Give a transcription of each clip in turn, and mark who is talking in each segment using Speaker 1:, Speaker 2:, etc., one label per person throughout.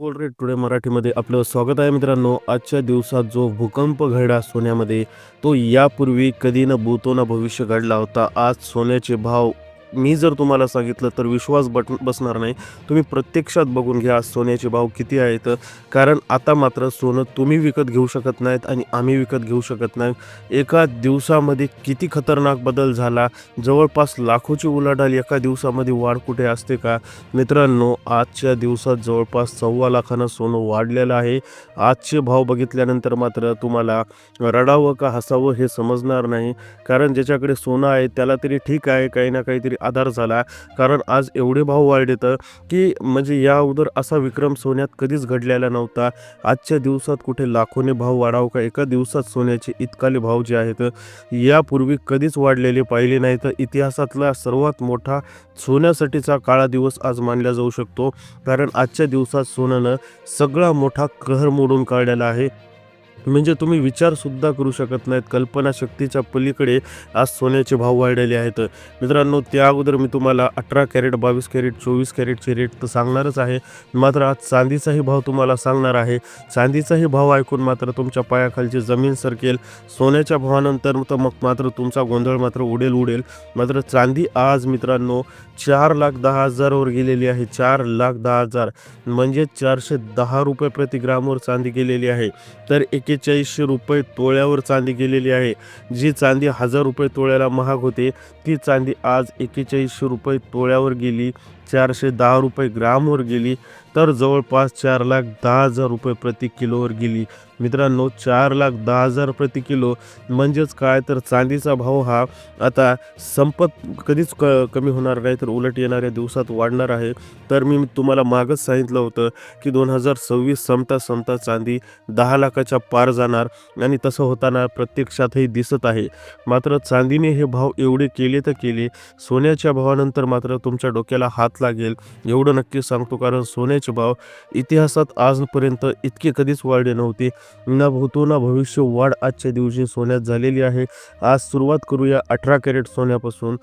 Speaker 1: Pole rate today मराठीमध्ये आपलं स्वागत आहे मित्रांनो. आजच्या दिवसात जो भूकंप घडला सोन्यामध्ये तो यापूर्वी कधी न भूतो न भविष्य घडला होता. आज सोन्याचे भाव मी जर तुम्हाला सांगितलं तर विश्वास बट बसणार नाही. तुम्ही प्रत्यक्षात बघून घ्या सोन्याचे भाव किती आहेत. कारण आता मात्र सोनं तुम्ही विकत घेऊ शकत नाहीत आणि आम्ही विकत घेऊ शकत नाही. एका दिवसामध्ये किती खतरनाक बदल झाला. जवळपास लाखोची उलाढाल एका दिवसामध्ये वाढ कुठे असते का? मित्रांनो आजच्या दिवसात जवळपास सव्वा लाखानं सोनं वाढलेलं आहे. आजचे भाव बघितल्यानंतर मात्र तुम्हाला रडावं का हसावं हे समजणार नाही. कारण ज्याच्याकडे सोनं आहे त्याला तरी ठीक आहे. काही ना काहीतरी आधार झाला. कारण आज एवढे भाव वाढलेत की म्हणजे या अगोदर असा विक्रम सोन्यात कधीच घडलेला नव्हता. आजच्या दिवसात कुठे लाखोने भाव वाढावं का? एका दिवसात सोन्याचे इतकाले भाव जे आहेत यापूर्वी कधीच वाढलेले पाहिले नाही. तर इतिहासातला सर्वात मोठा सोन्यासाठीचा काळा दिवस आज मानला जाऊ शकतो. कारण आजच्या दिवसात सोन्यानं सगळा मोठा कहर मोडून काढलेला आहे. म्हणजे तुम्ही विचारसुद्धा करू शकत नाहीत. कल्पनाशक्तीच्या पलीकडे आज सोन्याचे भाव वाढलेले आहेत. मित्रांनो त्या अगोदर मी तुम्हाला अठरा कॅरेट बावीस कॅरेट चोवीस कॅरेटचे रेट तर सांगणारच आहे. मात्र आज चांदीचाही भाव तुम्हाला सांगणार आहे. चांदीचाही भाव ऐकून मात्र तुमच्या पायाखालची जमीन सरकेल. सोन्याच्या भावानंतर तर मग मात्र तुमचा गोंधळ मात्र उडेल उडेल. मात्र चांदी आज मित्रांनो चार लाख दहा हजारावर गेलेली आहे. चार लाख दहा हजार म्हणजे चारशे दहा रुपये प्रति ग्रामवर चांदी गेलेली आहे. तर एक एक्केचाळीसशे रुपये तोळ्यावर चांदी गेलेली आहे. जी चांदी हजार रुपये तोळ्याला महाग होते ती चांदी आज एक्केचाळीसशे रुपये तोळ्यावर गेली. चारशे दहा रुपये ग्रामवर गेली तर जवळपास चार लाख दहा हजार रुपये प्रति किलोवर गेली. मित्रांनो चार लाख दहा हजार प्रति किलो म्हणजेच काय? तर चांदीचा भाव हा आता संपत कधीच क कमी होणार नाही तर उलट येणाऱ्या दिवसात वाढणार आहे. तर मी तुम्हाला मागच सांगितलं होतं की दोन हजार सव्वीस संपता संपता चांदी दहा लाखाच्या पार जाणार आणि तसं होताना प्रत्यक्षातही दिसत आहे. मात्र चांदीने हे भाव एवढे केले तर केले. सोन्याच्या भावानंतर मात्र तुमच्या डोक्याला हात लागेल. एवढं नक्की सांगतो कारण सोन्याचे भाव इतिहासात आजपर्यंत इतके कधीच वाढले नव्हते. ना भूतो ना भविष्य वाढ आजच्या दिवशी सोन्यात झालेली आहे. आज सुरुवात करूया अठरा कॅरेट सोन्यापासून.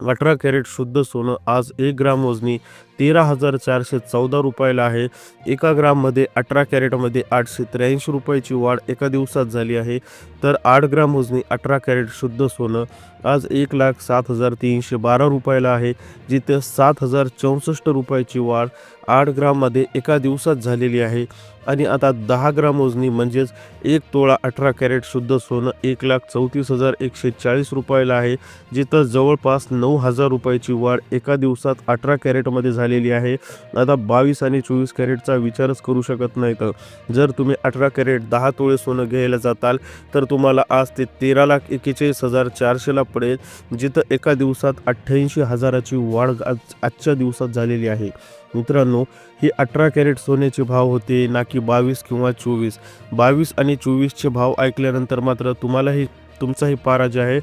Speaker 1: अठरा कॅरेट शुद्ध सोनं आज एक ग्राम वजनी तेरा हजार चारशे चौदा रुपयाला आहे. एका ग्राममध्ये अठरा कॅरेटमध्ये आठशे त्र्याऐंशी रुपयाची वाढ एका दिवसात झाली आहे. तर आठ ग्राम वजनी अठरा कॅरेट शुद्ध सोनं आज एक लाख सात हजार तीनशे बारा रुपयाला आहे जिथे सात हजार चौसष्ट रुपयाची वाढ आठ ग्राममध्ये एका दिवसात झालेली आहे. आणि आता दहा ग्राम मोजणी म्हणजेच एक तोळा अठरा कॅरेट शुद्ध सोनं एक लाख चौतीस हजार एकशे चाळीस रुपयाला आहे. जिथं जवळपास नऊ हजार रुपयाची वाढ एका दिवसात अठरा कॅरेटमध्ये झालेली आहे. आता बावीस आणि चोवीस कॅरेटचा विचारच करू शकत नाही तर जर तुम्ही अठरा कॅरेट दहा तोळे सोनं घ्यायला जाताल तर तुम्हाला आज ते तेरा लाख एक्केचाळीस हजार चारशेला पडेल. जिथं एका दिवसात अठ्ठ्याऐंशी हजाराची वाढ आज आजच्या दिवसात झालेली आहे. मित्रांनो ही अठरा कॅरेट सोन्याचे भाव होते ना की बावीस किंवा चोवीस. बावीस आणि चोवीसचे भाव ऐकल्यानंतर मात्र तुम्हालाही तुमचाही पारा जे आहे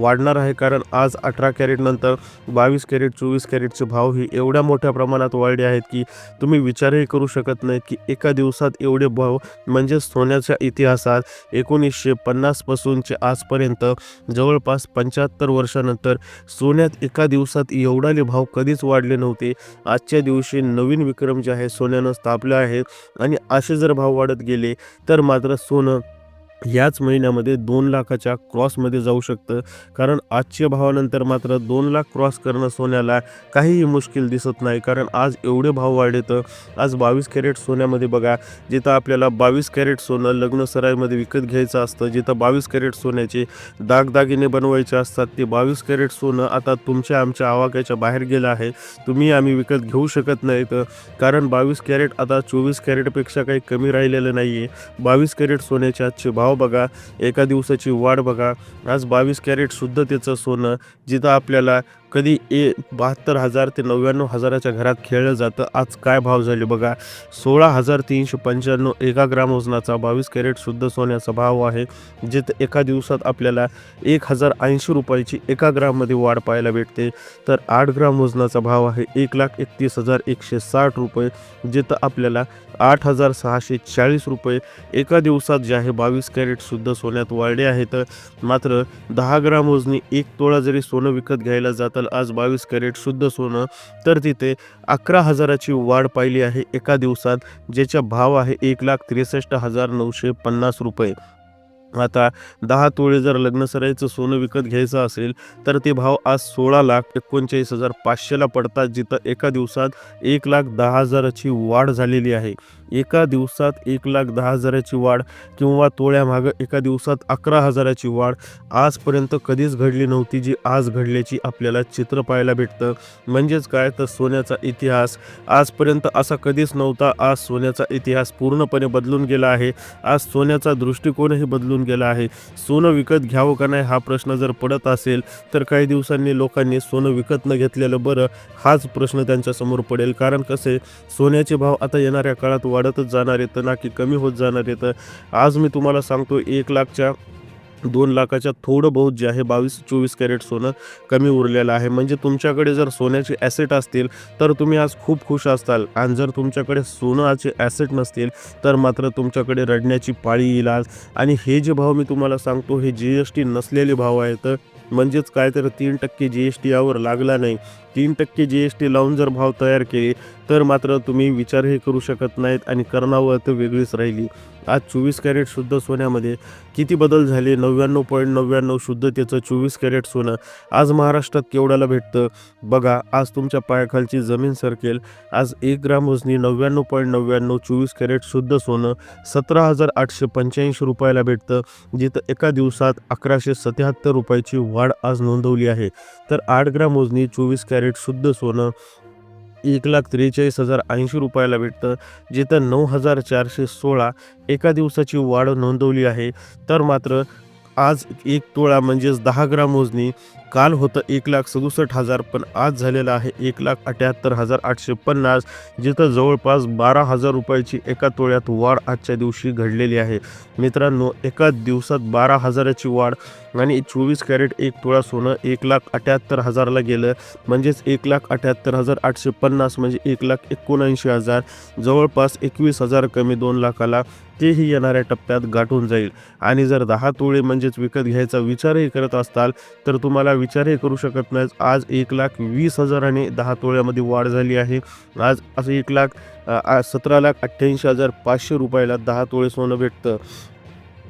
Speaker 1: वाढणार आहे. कारण आज अठरा कॅरेटनंतर बावीस कॅरेट चोवीस कॅरेटचे भाव ही एवढ्या मोठ्या प्रमाणात वाढले आहेत की तुम्ही विचारही करू शकत नाहीत की एका दिवसात एवढे भाव म्हणजे सोन्याच्या इतिहासात एकोणीसशे पन्नासपासूनचे आजपर्यंत जवळपास पंच्याहत्तर वर्षानंतर सोन्यात एका दिवसात एवढाले भाव कधीच वाढले नव्हते. आजच्या दिवशी नवीन विक्रम जे आहे सोन्यानं स्थापले आहे आणि असे जर भाव वाढत गेले तर मात्र सोनं याच महिन्यामध्ये दोन लाखाच्या क्रॉसमध्ये जाऊ शकतं. कारण आजच्या भावानंतर मात्र दोन लाख क्रॉस करणं सोन्याला काहीही मुश्किल दिसत नाही. कारण आज एवढे भाव वाढेतं. आज बावीस कॅरेट सोन्यामध्ये बघा जिथं आपल्याला बावीस कॅरेट सोनं लग्न सराईमध्ये विकत घ्यायचं असतं जिथं बावीस कॅरेट सोन्याचे दागदागिने बनवायचे असतात ते बावीस कॅरेट सोनं आता तुमच्या आमच्या आवाक्याच्या बाहेर गेलं आहे. तुम्ही आम्ही विकत घेऊ शकत नाही कारण बावीस कॅरेट आता चोवीस कॅरेटपेक्षा काही कमी राहिलेलं नाही आहे बावीस कॅरेट सोन्याचे आजचे भाव बघा एका दिवसाची वाढ बघा. आज बावीस कॅरेट त्याचं सोनं जिथं आपल्याला कधी ए बहात्तर हजार ते नव्याण्णव हजाराच्या घरात खेळलं जातं. आज काय भाव झाले बघा. सोळा हजार तीनशे पंच्याण्णव एका ग्राम वजनाचा बावीस कॅरेट शुद्ध सोन्याचा भाव आहे. जिथं एका दिवसात आपल्याला एक हजार ऐंशी रुपयाची एका ग्राममध्ये वाढ पाहायला भेटते. तर आठ ग्राम वजनाचा भाव आहे एक लाख एकतीस हजार एकशे साठ रुपये. जिथं आपल्याला आठ हजार सहाशे चाळीस रुपये एका दिवसात जे आहे बावीस कॅरेट शुद्ध सोन्यात वाढले आहेत. मात्र दहा ग्राम वजनी एक तोळा जरी सोनं विकत घ्यायला जातं असाल आज बावीस कॅरेट शुद्ध सोनं तर तिथे अकरा हजाराची वाढ पाहिली आहे एका दिवसात ज्याचा भाव आहे एक लाख त्रेसष्ट हजार नऊशे पन्नास रुपये. आता दहा तोळे जर लग्नसराईचं सोनं विकत घ्यायचं असेल तर ते भाव आज सोळा लाख एकोणचाळीस हजार पाचशेला पडतात जिथं एका दिवसात एक लाख दहा हजाराची वाढ झालेली आहे. एका दिवसात एक लाख दहा हजाराची वाढ किंवा तोळ्यामागं एका दिवसात अकरा हजाराची वाढ आजपर्यंत कधीच घडली नव्हती जी आज घडल्याची आपल्याला चित्र पाहायला भेटतं. म्हणजेच काय? तर सोन्याचा इतिहास. आजपर्यंत असा कधीच नव्हता. आज सोन्याचा इतिहास पूर्णपणे बदलून गेला आहे. आज सोन्याचा दृष्टिकोनही बदलून गेला आहे. सोनं विकत घ्यावं का नाही हा प्रश्न जर पडत असेल तर काही दिवसांनी लोकांनी सोनं विकत न घेतलेलं बरं हाच प्रश्न त्यांच्यासमोर पडेल. कारण कसे? सोन्याचे भाव आता येणाऱ्या काळात वाढ वाढतच जाणार येतं ना की कमी होत जाणार येतं आज मी तुम्हाला सांगतो एक लाखच्या दोन लाखाच्या थोडं बहुत जे आहे बावीस चोवीस कॅरेट सोनं कमी उरलेलं आहे. म्हणजे तुमच्याकडे जर सोन्याचे ॲसेट असतील तर तुम्ही आज खूप खुश असताल. आणि जर तुमच्याकडे सोनाचे ॲसेट नसतील तर मात्र तुमच्याकडे रडण्याची पाळी येईल आज. आणि हे जे भाव मी तुम्हाला सांगतो हे जी एस टी नसलेले भाव आहेत. म्हणजेच काय तर तीन टक्के जी एस टी यावर लागला नाही. तीन टक्के जी एस टी लावून जर भाव तयार केले तर मात्र तुम्ही विचारही करू शकत नाहीत आणि कर्णावळ तर वेगळीच राहिली. आज चोवीस कॅरेट शुद्ध सोन्यामध्ये किती बदल झाले? नव्याण्णव पॉईंट नव्याण्णव शुद्धतेचं चोवीस कॅरेट सोनं आज महाराष्ट्रात केवढ्याला भेटतं? बघा आज तुमच्या पायाखालची जमीन सरकेल. आज एक ग्राम वजनी नव्याण्णव पॉईंट नव्याण्णव चोवीस कॅरेट शुद्ध सोनं सतरा हजार आठशे पंच्याऐंशी रुपयाला भेटतं. जिथं एका दिवसात अकराशे सत्याहत्तर रुपयाची वाढ आज नोंदवली आहे. तर आठ ग्राम वजनी चोवीस कॅरेट शुद्ध सोनं एक लाख त्रेचाळीस हजार ऐंशी रुपयाला भेटतं जिथं नऊ हजार चारशे सोळा एका दिवसाची वाढ नोंदवली आहे. तर मात्र आज एक तोळा म्हणजेच दहा ग्राम मोजणी. काल होतं एक लाख सदुसष्ट हजार पण आज झालेलं आहे एक लाख अठ्याहत्तर हजार आठशे पन्नास जिथं जवळपास बारा हजार रुपयाची एका तोळ्यात वाढ आजच्या दिवशी घडलेली आहे. मित्रांनो एका दिवसात बारा हजाराची वाढ आणि चोवीस कॅरेट एक तोळा सोनं एक लाख अठ्याहत्तर हजारला गेलं. म्हणजेच एक लाख अठ्याहत्तर हजार आठशे पन्नास म्हणजे एक लाख एकोणऐंशी हजार जवळपास एकवीस हजार कमी दोन लाखाला तेही येणाऱ्या टप्प्यात गाठून जाईल. आणि जर दहा तोळे म्हणजेच विकत घ्यायचा विचारही करत असताल तर तुम्हाला विचारही करू शकत नाही आज एक लाख वीस हजाराने दहा तोळ्यामध्ये वाढ झाली आहे. आज असं एक लाख सतरा लाख अठ्ठ्याऐंशी हजार पाचशे रुपयाला दहा तोळे सोनं भेटतं.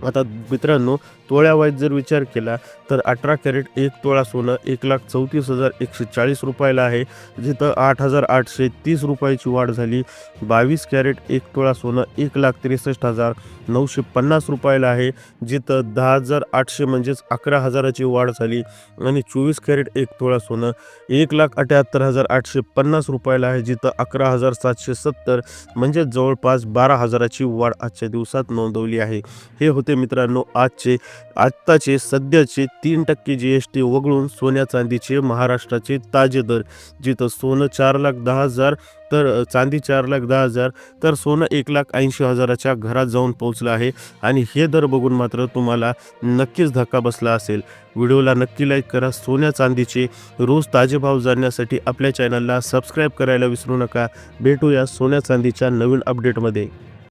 Speaker 1: आता मित्रांनो तोळ्यावाईज जर विचार केला तर अठरा कॅरेट एक तोळा सोनं एक लाख चौतीस हजार एकशे चाळीस रुपयाला आहे. जिथं आठ हजार आठशे तीस रुपयाची वाढ झाली. बावीस कॅरेट एक तोळा सोनं एक लाख त्रेसष्ट हजार नऊशे पन्नास रुपयाला आहे. जिथं दहा हजार आठशे म्हणजेच अकरा हजाराची वाढ झाली. आणि चोवीस कॅरेट एक तोळा सोनं एक लाख अठ्याहत्तर हजार आठशे पन्नास रुपयाला आहे. जिथं अकरा हजार सातशे सत्तर म्हणजेच जवळपास बारा हजाराची वाढ आजच्या दिवसात नोंदवली आहे. हे होते मित्रांनो आजचे आत्ताचे सध्याचे तीन टक्के जी एस टी वगळून सोन्या चांदीचे महाराष्ट्राचे ताजे दर. जिथं सोनं चार लाख दहा हजार तर चांदी चार लाख दहा हजार तर सोनं एक लाख ऐंशी हजाराच्या घरात जाऊन पोहोचलं आहे. आणि हे दर बघून मात्र तुम्हाला नक्कीच धक्का बसला असेल. व्हिडिओला नक्की लाईक करा. सोन्या चांदीचे रोज ताजे भाव जाणण्यासाठी आपल्या चॅनलला सबस्क्राईब करायला विसरू नका. भेटूया सोन्या चांदीच्या नवीन अपडेटमध्ये.